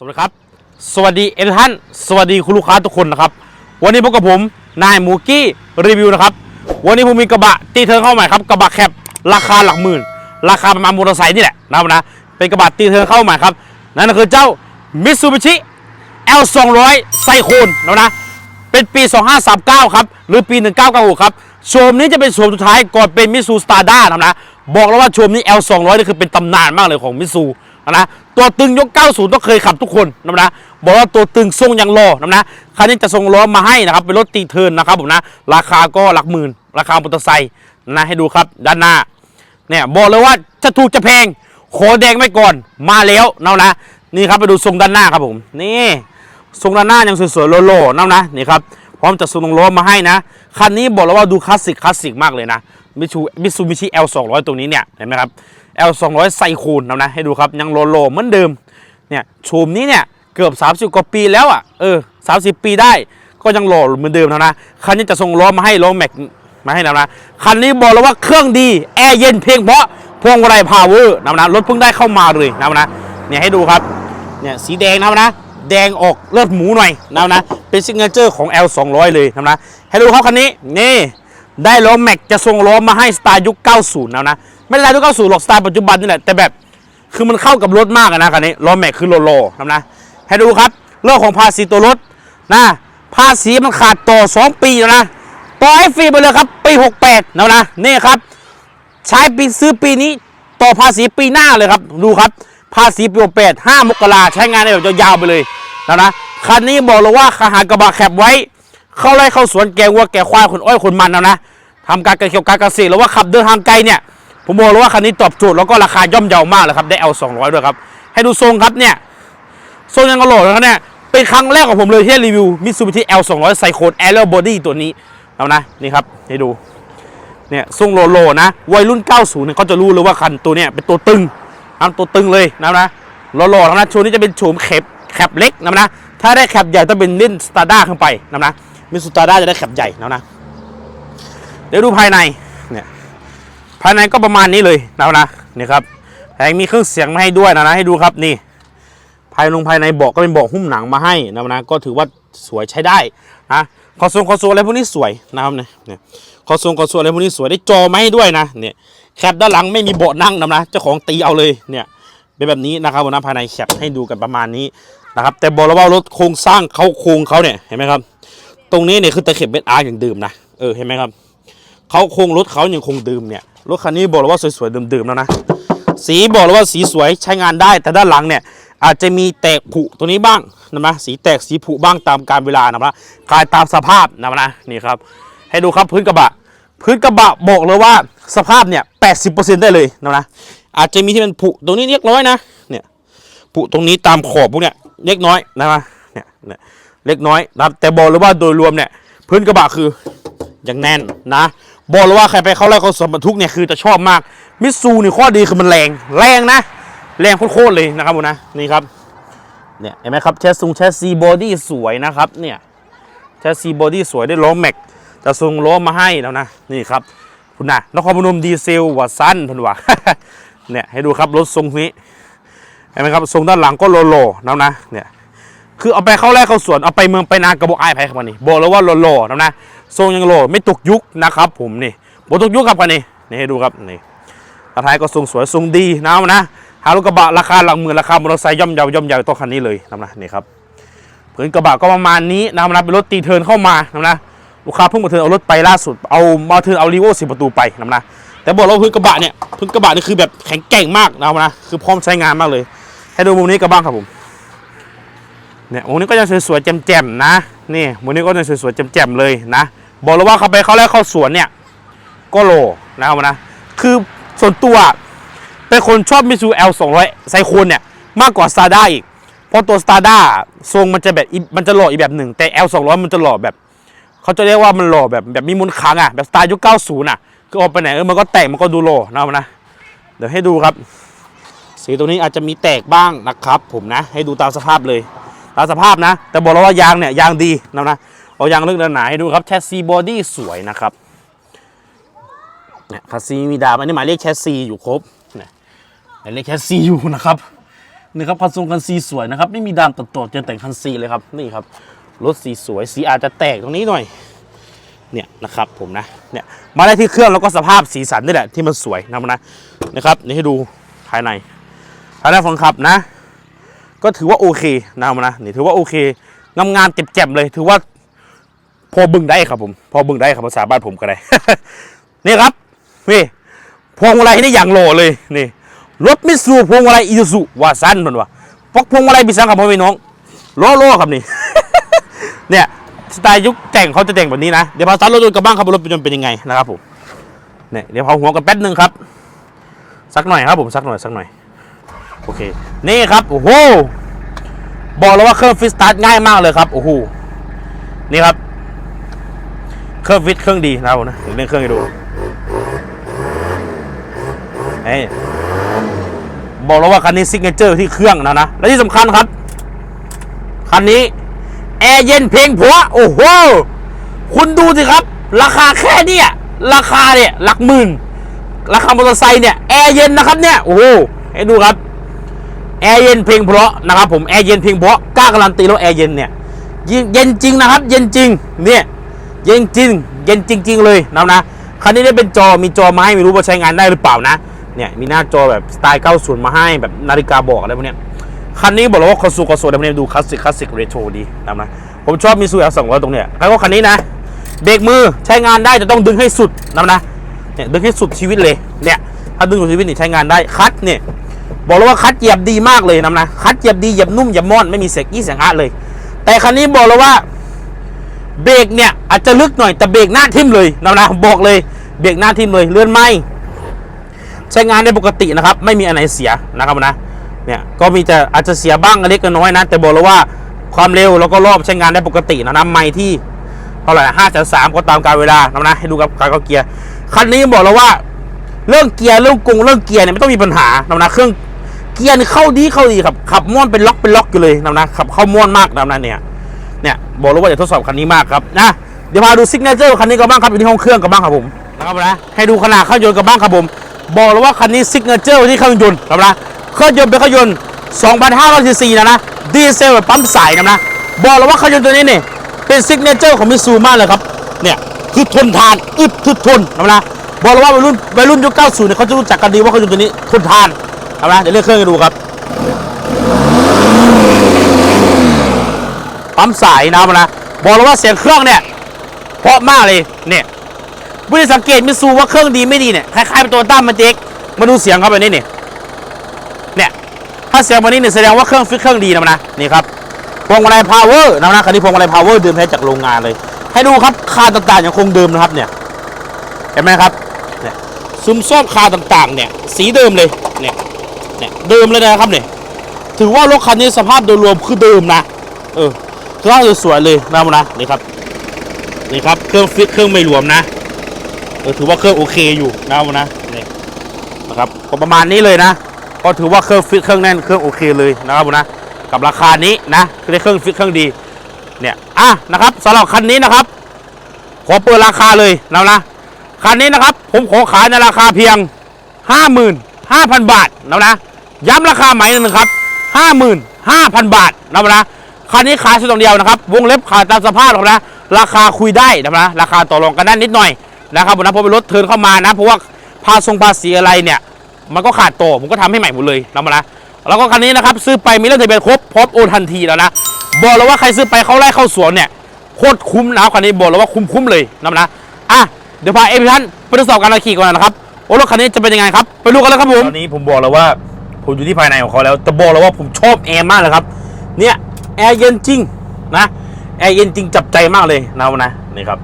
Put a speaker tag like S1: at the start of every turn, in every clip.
S1: สวัสดีครับ สวัสดีเอ็นท่าน สวัสดีคุณลูกค้าทุกคนนะครับ วันนี้พบกับผมนายหมูกี้รีวิวนะครับ วันนี้ผมมีกระบะตีเทิร์นเข้าใหม่ครับกระบะแคปราคาหลักหมื่น ราคาประมาณมอเตอร์ไซค์นี่แหละนะครับนะเป็นกระบะตีเทิร์นเข้าใหม่ครับนั่นก็คือเจ้า Mitsubishi L 2 0 0ไซโคนนะนะเป็นปี 2539 ครับ หรือปี 1996 ครับโชมนี้จะเป็นโชมสุดท้ายก่อนเป็นมิซูสตาร์ด้านะนะบอกแล้วว่าโชมนี้ L 2 0 0นี่คือเป็นตำนานมากเลยของมิซูนะ ตัวตึงยก 90 ต้องเคยขับทุกคนนะนะบอกว่าตัวตึงทรงยังรอนะนะคันนี้จะส่งล้อมาให้นะครับเป็นรถตีเทิร์นนะครับผมนะราคาก็หลักหมื่น ราคามอเตอร์ไซค์นะให้ดูครับด้านหน้าเนี่ยบอกเลยว่าจะถูกจะแพงขอแดงไว้ก่อนมาแล้วนะนะนี่ครับไปดูทรงด้านหน้าครับผมนี่ทรงด้านหน้ายังสวยๆโลๆนะนะนี่ครับพร้อมจะส่งลงล้อมาให้นะคันนี้บอกเลยว่าดูคลาสสิกคลาสสิกมากเลยนะมิชูมิซูบิชิ L 2 0 0 ตรงนี้เนี่ยเห็นไหมครับ L 2 0 0 ไซคูนนะนะให้ดูครับยังโลๆเหมือนเดิมเนี่ยโฉมนี้เนี่ยเกือบ 30 กว่าปีแล้วอะเออ30 ปีได้ก็ยังหล่อเหมือนเดิมนะนะคันนี้จะส่งล้อมาให้ล้อแม็กมาให้นะนะคันนี้บอกเลยว่าเครื่องดีแอร์เย็นเพียงเพราะพวงมาลัยพาวเวอร์นะนะรถเพิ่งได้เข้ามาเลยนะนะเนี่ยให้ดูครับเนี่ยสีแดงนะนะแดงออกเลือดหมูหน่อยนะนะเป็นซิกเนเจอร์ของ L 2 0 0 เลยนะนะให้ดูครับคันนี้นี่ได้ล้อแม็กจะส่งล้อมาให้สไตล์ยุค 90นะนะ ไม่ได้ยุค90หรอกสไตล์ปัจจุบันนี่แหละแต่แบบคือมันเข้ากับรถมากนะคันนี้ล้อแม็กคือโลโลนะนะให้ดูครับเรื่องของภาษีตัวรถนะภาษีมันขาดต่อ 2 ปีแล้วนะต่อให้ฟรีไปเลยครับ ปี 68นะนะนี่ครับ ใช้ปีซื้อปีนี้ต่อภาษีปีหน้าเลยครับ ดูครับ ภาษีปีแปดห้ามกราใช้งานได้แบบยาวๆไปเลยนะนะคันนี้บอกเลยว่าขาหากระบะแคบไว้ เข้าไร่เข้าสวนแกงวัวแกควายคนอ้อยคนมันนะนะทำการเกี่ยวกับการเกษตรหรือว่าขับเดินทางไกลเนี่ย ผมบอกเลยว่าคันนี้ตอบโจทย์แล้วก็ราคาย่อมเยาวมากเลยครับได้เอา200ด้วยครับ ให้ดูทรงครับเนี่ยทรงยังกระโหลกนะครับเนี่ยเป็นครั้งแรกของผมเลยที่รีวิวมิตซูบิชิ L 200ไซโคนแอร์เรบอดี้ตัวนี้เอานะนี่ครับให้ดูเนี่ยทรงโลโลนะวัยรุ่น 90เนี่ยเขาจะรู้เลยว่าคันตัวเนี้ยเป็นตัวตึงอันตัวตึงเลยนะนะโลโลนะโชว์นี้จะเป็นโฉมแคบแคบเล็กนะนะถ้าได้แคบใหญ่ต้องเป็นเล่นสตาร์ด้าขึ้นไปนะนะมิสตาร์ด้าจะได้แคบใหญ่นะนะเดี๋ยวดูภายใน ภายในก็ประมาณนี้เลยนะนะนี่ครับแถมมีเครื่องเสียงมาให้ด้วยนะนะให้ดูครับนี่ ภายลงภายในเบาะก็เป็นเบาะหุ้มหนังมาให้นะนะก็ถือว่าสวยใช้ได้นะคอนโซลคอนโซลอะไรพวกนี้สวยนะครับเนี่ยเนี่ยคอนโซลคอนโซลอะไรพวกนี้สวยได้จอมาให้ด้วยนะเนี่ยแคปด้านหลังไม่มีเบาะนั่งนะนะเจ้าของตีเอาเลยเนี่ยเป็นแบบนี้นะครับนะภายในแคปให้ดูกันประมาณนี้นะครับแต่บอกแล้วว่ารถโครงสร้างเขาโครงเขาเนี่ยเห็นไหมครับ ตรงนี้เนี่ยคือตะเข็บเป็นอาร์อย่างเดิมนะเออเห็นไหมครับเขาโครงรถเขายังคงเดิมเนี่ย รถคันนี้บอกเลยว่าสวยๆเดิมๆแล้วนะ สีบอกเลยว่าสีสวยใช้งานได้ แต่ด้านหลังเนี่ยอาจจะมีแตกผุตัวนี้บ้างนะนะสีแตกสีผุบ้างตามการเวลานะนะกลายตามสภาพนะนะนี่ครับ ให้ดูครับพื้นกระบะ พื้นกระบะบอกเลยว่าสภาพเนี่ย80%ได้เลยนะนะอาจจะมีที่มันผุตรงนี้เล็กน้อยนะเนี่ยผุตรงนี้ตามขอบพวกเนี่ยเล็กน้อยนะนะเนี่ยเนี่ยเล็กน้อยนะครับแต่บอกเลยว่าโดยรวมเนี่ยพื้นกระบะคืออย่างแน่นนะ บอกเลยว่าใครไปเข้าไร่เขาสวนบรรทุกเนี่ยคือจะชอบมาก มิตซูนี่ข้อดีคือมันแรง แรงนะ แรงโคตรเลยนะครับผมนะ นี่ครับ เนี่ยเห็นไหมครับแชสซุงแชสซีบอดี้สวยนะครับ เนี่ยแชสซีบอดี้สวยได้ล้อแม็กจะส่งล้อมาให้แล้วนะ นี่ครับคุณนะนครพนมดีเซลวัดสั้นพันว่าเนี่ยให้ดูครับรถทรงนี้เห็นไหมครับทรงด้านหลังก็โลโลนะนะ เนี่ยคือเอาไปเข้าไร่เข้าสวนเอาไปเมืองไปนากระบอกไอ้ไผ่ครับวันนี้บอกแล้วว่าโลโลนะนะ ทรงยังโลไม่ตกยุคนะครับผมนี่บตกยุคครับกันนี่นี่ให้ดูครับนี่กระท้ายก็ทรงสวยทรงดีนะนะหารถกระบะราคาหลักหมื่นราคามอเตอร์ไซค์ย่อมเยาย่อมเยาวตัวคันนี้เลยนะนะนี่ครับพื้นกระบะก็ประมาณนี้นะนะเป็นรถตีเทินเข้ามานะนะลูกค้าเพิ่งมาเทินเอารถไปล่าสุดเอามาเทินเอารีโวสิประตูไปนะนะแต่บอกว่าพื้นกระบะเนี่ยพื้นกระบะนี่คือแบบแข็งแกร่งมากนะนะคือพร้อมใช้งานมากเลย ให้ดูมุมนี้กันบ้างครับผมเนี่ยมุมนี้ก็ยังสวยๆแจ่มๆนะ นี่มุมนี้ก็ยังสวยๆแจ่มๆเลยนะ บอกเลยว่าเขาไปเขาแรกเข้าสวนเนี่ย ก็โลนะครับนะ คือส่วนตัวเป็นคนชอบมิซู L 200ไซโคนเนี่ย มากกว่าสตาร์ด้าอีก เพราะตัวสตาร์ด้าทรงมันจะแบบมันจะหล่ออีกแบบหนึ่ง แต่ L 200มันจะหล่อแบบ เขาจะเรียกว่ามันหล่อแบบแบบมีมูลค้างอะแบบสไตล์ยุค90อะคือออกไปไหนเออมันก็แตกมันก็ดูหล่อนะครับนะ เดี๋ยวให้ดูครับ สีตัวนี้อาจจะมีแตกบ้างนะครับ ผมนะ ให้ดูตามสภาพเลย ตามสภาพนะ แต่บอกแล้วว่ายางเนี่ยยางดีนะนะเอายางลึกหนาให้ดูครับแชสซีบอดี้สวยนะครับเนี่ยคัสซีมีดามอันนี้หมายเลขแชสซีอยู่ครบเรียกแค่ซีอยู่นะครับนี่ครับคันทรงคันซีสวยนะครับไม่มีดามตัดต่อจะแต่งคันซีเลยครับนี่ครับรถสีสวยสีอาจจะแตกตรงนี้หน่อยเนี่ยนะครับผมนะเนี่ยมาได้ที่เครื่องแล้วก็สภาพสีสันนี่แหละที่มันสวยนะมันนะนะครับนี่ให้ดูภายในภายในฝั่งขับนะ ก็ถือว่าโอเคนะมันนะนี่ถือว่าโอเคงามงามเจ็บๆเลย ถือว่า พอบึงได้ครับผม พอบึงได้ครับภาษาบ้านผมก็ได้นี่ครับนี่พวงมาลัยนี่อย่างหล่อเลยนี่รถมิตซูพวงมาลัยอีซูซุว่าสั้นมันวะปอกพวงมาลัยบิสังครับพ่อพี่น้องล้อล้อครับนี่ เนี่ยสไตล์ยุคแต่งเขาจะแต่งแบบนี้นะเดี๋ยวพาซัดรถยนต์กันบ้างครับว่ารถยนต์เป็นยังไงนะครับผมเนี่ยเดี๋ยวพาหัวกันแป๊บนึงครับสักหน่อยครับผมสักหน่อยสักหน่อย โอเค นี่ครับ โอ้โห บอกแล้วว่าเครื่องฟิสตาร์ทง่ายมากเลยครับ โอ้โห นี่ครับ เครื่องฟิตเครื่องดีนะครับผมนะผมเล่นเครื่องให้ดูเฮ้ยบอกแล้วว่าคันนี้ซิกเนเจอร์ที่เครื่องนะนะ และที่สำคัญครับ คันนี้แอร์เย็นเพลงผัว โอ้โห คุณดูสิครับ ราคาแค่นี้ราคาเนี่ยหลักหมื่น ราคามอเตอร์ไซค์เนี่ยแอร์เย็นนะครับเนี่ย โอ้โห ให้ดูครับ แอร์เย็นเพลงเพราะนะครับผมแอร์เย็นเพลงเพราะกล้าการันตีแล้วแอร์เย็นเนี่ยเย็นจริงนะครับ เย็นจริงเนี่ยเย็นจริง เย็นจริง ๆ เลยนะนะคันนี้ได้เป็นจอมีจอมาให้ไม่รู้ว่าใช้งานได้หรือเปล่านะเนี่ยมีหน้าจอแบบสไตล์90มาให้แบบนาฬิกาบอกอะไรพวกเนี้ยคันนี้บอกเลยว่าคอสูคอสูแต่พวกเนี้ยดูคลาสสิกคลาสสิกเรโทรดีนะนะผมชอบมีซูเอลสองร้อยตรงเนี้ยแล้วก็คันนี้นะเบรกมือใช้งานได้จะต้องดึงให้สุดนะนะเนี่ยดึงให้สุดชีวิตเลยเนี่ยถ้าดึงสุดชีวิตนี่ใช้งานได้คัดเนี่ย บอกเลยว่าคัดเหยียบดีมากเลยนะนะคัดเหยียบดีเหยียบนุ่มเหยียบม่อนไม่มีเสียงอี้เสียงอะเลย แต่คันนี้บอกเลยว่าเบรกเนี่ยอาจจะลึกหน่อยแต่เบรกหน้าทิ่มเลยนะนะบอกเลยเบรกหน้าทิ่มเลยเลื่อนไม่ใช้งานได้ปกตินะครับ ไม่มีอะไรเสียนะครับนะเนี่ยก็มีแต่อาจจะเสียบ้างเล็กน้อยนะ แต่บอกเลยว่าความเร็วแล้วก็รอบใช้งานได้ปกตินะนะไม่ที่เท่าไหร่ห้าแสนสามก็ตามการเวลานะนะให้ดูกับการเข้าเกียร์คันนี้บอกแล้วว่าเรื่องเกียร์เรื่องกงเรื่องเกียร์เนี่ยไม่ต้องมีปัญหานะนะเครื่อง เกียร์เข้าดีเข้าดีครับขับม้วนเป็นล็อกเป็นล็อกอยู่เลยนะนะขับเข้าม้วนมากนะนะเนี่ยเนี่ยบอกเลยว่าจะทดสอบคันนี้มากครับนะเดี๋ยวมาดูซิกเนเจอร์คันนี้กันบ้างครับอยู่ที่ห้องเครื่องกันบ้างครับผมนะครับนะให้ดูขนาดเครื่องยนต์กันบ้างครับผมบอกเลยว่าคันนี้ซิกเนเจอร์ที่เครื่องยนต์ครับนะเครื่องยนต์เป็นเครื่องยนต์2,500ซีซีนะนะดีเซลแบบปั๊มสายนะนะบอกเลยว่าเครื่องยนต์ตัวนี้เนี่ยเป็นซิกเนเจอร์ของมิซูมากเลยครับเนี่ยคือทนทานอึดทึกทนนะนะบอกเลยว่าวัยรุ่นวัยรุ่นยุค90เนี่ยเขาจะรู้จักกันดีว่าเครื่องยนต์ตัวนี้ทนทาน นะนะเดี๋ยวเรียกเครื่องให้ดูครับ ปั๊มสายนะครับนะ บอกเลยว่าเสียงเครื่องเนี่ยเพราะมากเลยเนี่ยผู้ที่สังเกตมิซูว่าเครื่องดีไม่ดีเนี่ยคล้ายๆเป็นตัวตั้มมันเจ๊กมาดูเสียงครับแบบนี้เนี่ยเนี่ยถ้าเสียงแบบนี้เนี่ยแสดงว่าเครื่องฟิตเครื่องดีนะมันนะนี่ครับพวงมาลัยพาวเวอร์นะนะคันนี้พวงมาลัยพาวเวอร์เดิมแท้จากโรงงานเลย ให้ดูครับคาต่างๆยังคงเดิมนะครับเนี่ยเห็นไหมครับเนี่ยซุ้มซ่อมคาต่างๆเนี่ยสีเดิมเลยเนี่ย เนี่ยเดิมเลยนะครับเนี่ยถือว่ารถคันนี้สภาพโดยรวมคือเดิมนะ เออเครื่องสวยๆเลยนะมนะนี่ครับนี่ครับเครื่องฟิตเครื่องไม่รวมนะเออถือว่าเครื่องโอเคอยู่นะมนะนี่นะครับก็ประมาณนี้เลยนะ ก็ถือว่าเครื่องฟิตเครื่องแน่นเครื่องโอเคเลยนะครับผมนะกับราคานี้นะคือได้เครื่องฟิตเครื่องดีเนี่ยอะนะครับสำหรับคันนี้นะครับ ขอเปิดราคาเลยนะนะคันนี้นะครับ ผมขอขายในราคาเพียง 55,000 บาทนะนะ ย้ำราคาใหม่นึงครับ55,000บาทนะนะคันนี้ขายสุดตรงเดียวนะครับ วงเล็บขายตามสภาพหรอกนะราคาคุยได้นะนะราคาต่อรองกันได้นิดหน่อยนะครับผมนะเพราะเป็นรถเทินเข้ามานะเพราะว่าภาษงภาษีอะไรเนี่ย มันก็ขาดตัวผมก็ทำให้ใหม่หมดเลยนะมานะแล้วก็คันนี้นะครับซื้อไปมีเรื่องทะเบียนครบพร้อมโอนทันทีแล้วนะบอกเลยว่าใครซื้อไปเขาไล่เข้าสวนเนี่ยโคตรคุ้มนะคันนี้บอกเลยว่าคุ้มคุ้มเลยนะนะอะเดี๋ยวพาเอพี่ท่านไปทดสอบการขี่ก่อนนะครับโอ้รถคันนี้จะเป็นยังไงครับไปดูกันเลยครับผมตอนนี้ผมบอกแล้วว่า ผมอยู่ที่ภายในของเขาแล้วแต่บอกเลยว่าผมชอบแอร์มากเลยครับ เนี่ยแอร์เย็นจริงนะแอร์เย็นจริงจับใจมากเลยนะวันนะนี่ครับ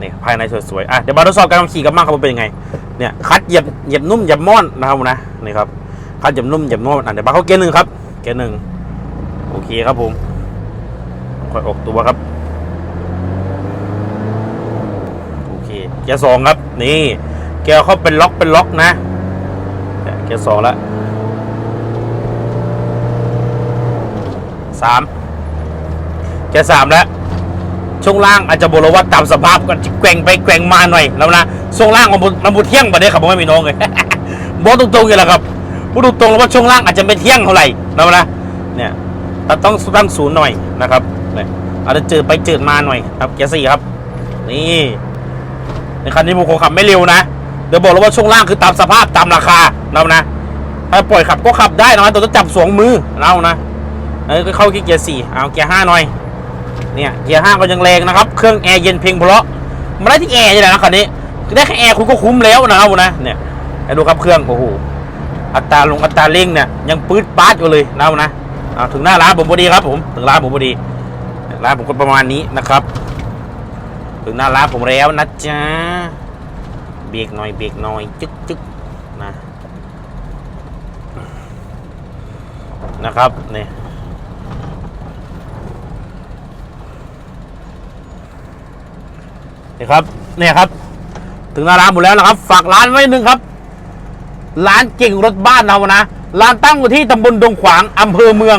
S1: นี่ภายในสวยๆอะเดี๋ยวมาทดสอบการขับขี่กันบ้างครับว่าเป็นยังไงเนี่ยคัดเหยียบเหยียบนุ่มเหยียบม่อนนะครับนะนี่ครับคัดเหยียบนุ่มเหยียบม่อนอะเดี๋ยวมาเข้าเกียร์หนึ่งครับเกียร์หนึ่งโอเคครับผมค่อยออกตัวครับโอเคเกียร์สองครับ นี่เกียร์เขาเป็นล็อกเป็นล็อกนะเนี่ยเกียร์สองแล้ว สามแค่สามแล้วช่วงล่างอาจจะบอกเราว่าตามสภาพกันแกว่งไปแกว่งมาหน่อยแล้วนะช่วงล่างมันบ่มันบุเที่ยงประเดี๋ยวครับผมไม่มีน้องเลยบอกตรงๆเลยแหละครับพูดตรงๆแล้วว่าช่วงล่างอาจจะไม่เที่ยงเท่าไหร่นะนะเนี่ยเราต้องตั้งศูนย์หน่อยนะครับเนี่ยอาจจะเจอไปเจอมาหน่อยครับเกียร์สี่ครับ นี่ในคันนี้ผมคงขับไม่เร็วนะเดี๋ยวบอกเลยว่าช่วงล่างคือตามสภาพตามราคานะนะถ้าปล่อยขับก็ขับได้นะแต่ต้องจับสองมือเรานะ เออก็เข้าที่เกียร์สี่เอาเกียร์ห้าหน่อย เนี่ยเกียร์ห้าก็ยังแรงนะครับ เครื่องแอร์เย็นเพียงเพราะมาได้ที่แอร์นี่แหละนะคันนี้ได้แค่แอร์คุณก็คุ้มแล้วนะครับนะเนี่ยดูครับเครื่องโอ้โหอัตราลงอัตราเร่งเนี่ยยังปื๊ดป๊าดอยู่เลยนะนะถึงหน้าร้านผมพอดีครับผมถึงร้านผมพอดีร้านผมก็ประมาณนี้นะครับ ถึงหน้าร้านผมแล้วนะจ๊ะเบรกหน่อยเบรกหน่อยจึ๊กจึ๊กนะนะครับเนี่ย นี่ครับเนี่ยครับ ถึงหน้าร้านหมดแล้วนะครับ ฝากร้านไว้หนึ่งครับ ร้านเก่งรถบ้านเรานะ ร้านตั้งอยู่ที่ตำบลดงขวางอำเภอเมือง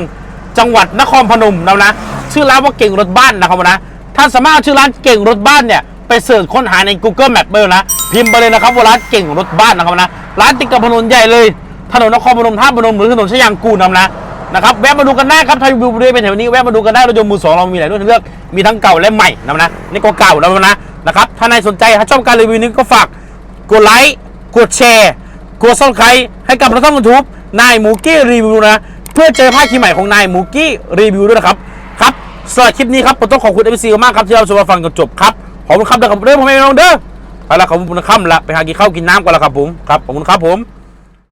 S1: จังหวัดนครพนมเรานะ ชื่อร้านว่าเก่งรถบ้านนะครับนะ ท่านสามารถชื่อร้านเก่งรถบ้านเนี่ยไปเสิร์ชค้นหาใน Google Map เลยนะ พิมพ์ไปเลยนะครับว่าร้านเก่งรถบ้านนะครับนะ ร้านติดกับถนนใหญ่เลย ถนนนครพนมท่าพนมหรือถนนชยางกูลนำนะนะครับแวะมาดูกันได้ครับถ้ายบริเวณเป็นแถวนี้แวะมาดูกันได้รถยนต์มือสองเรามีหลายรุ่นเลือกมีทั้งเก่าและใหม่นะนะนี่ก็เก่าแล้วนะ นะครับถ้าในสนใจถ้าชอบการรีวิวนี้ก็ฝากกดไลค์กดแชร์กดซ่อนไครให้กับเราช่องยูทูบนายมูกี้รีวิวนะ เพื่อเจอภาพคลิปใหม่ของนายมูกี้รีวิวด้วยนะครับครับสำหรับคลิปนี้ครับผมต้องขอบคุณเอฟซีมากครับที่เราชมมาฟังจนจบครับขอบคุณครับเด้อครับเด้อผมเองน้องเด้อไปละขอบคุณนะครับละไปหากินข้าวกินน้ำก่อนละครับผมครับขอบคุณครับผม